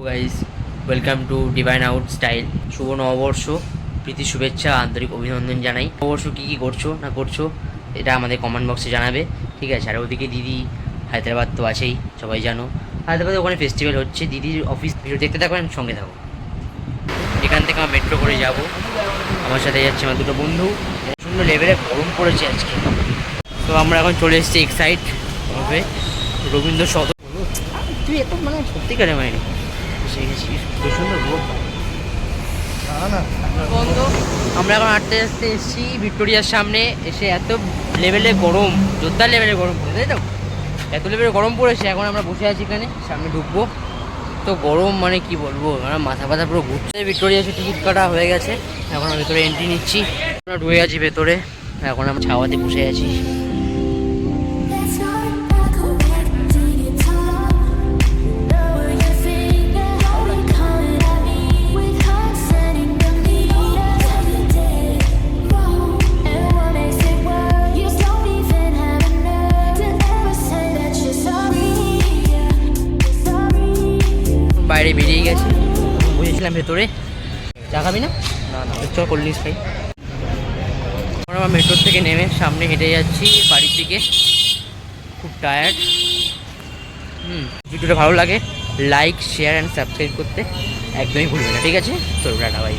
Guys welcome to Divine Out Style শুভ নববর্ষ, প্রীতি, শুভেচ্ছা, আন্তরিক অভিনন্দন জানাই। নববর্ষ কী কী করছ, না করছ, এটা আমাদের কমেন্ট বক্সে জানাবে। ঠিক আছে, আর ওদিকে দিদি, হায়দ্রাবাদ তো আছেই, সবাই জানো। হায়দ্রাবাদে ওখানে ফেস্টিভ্যাল হচ্ছে, দিদির অফিস ভিডিও দেখতে থাকবেন সঙ্গে থাকো। এখান থেকে আমার মেট্রো করে যাব। আমার সাথে যাচ্ছে আমার দুটো বন্ধু। প্রচণ্ড লেভেলে গরম পড়েছে আজকে। তো আমরা এখন চলে এসেছি এক্সাইট রবীন্দ্র সদন। তুই এত মানে সত্যিকারে মানে এসে গেছিস প্রচণ্ড রোদ বন্ধু আমরা এখন হাঁটতে আসতে এসেছি ভিক্টোরিয়ার সামনে। এসে এত লেভেলে গরম জোরদার লেভেলে গরম পড়ে তাই তো? এত লেভেলে গরম পড়েছে এখন আমরা বসে আছি এখানে সামনে ঢুকবো। তো গরম মানে কি বলব আমার মাথা ব্যথা পুরো ঘুরছে। ভিক্টোরিয়া এসে টিকিট কাটা হয়ে গেছে। এখন আমি ভেতরে এন্ট্রি নিচ্ছি। আমরা ঢুকে আছি ভেতরে। এখন আমরা ছাওয়াতে বসে আছি। বাইরে বেরিয়ে গেছে। বুঝেছিলাম ভেতরে। চা খাবি না? না না। চল করলিস ভাই খাই। আমরা আমার মেট্রোর থেকে নেমে সামনে হেঁটে যাচ্ছি বাড়ির দিকে। খুব টায়ার্ড হুম ভিডিওটা ভালো লাগে লাইক শেয়ার অ্যান্ড সাবস্ক্রাইব করতে একদমই ভুলবে না ঠিক আছে? চলো টাটা ভাই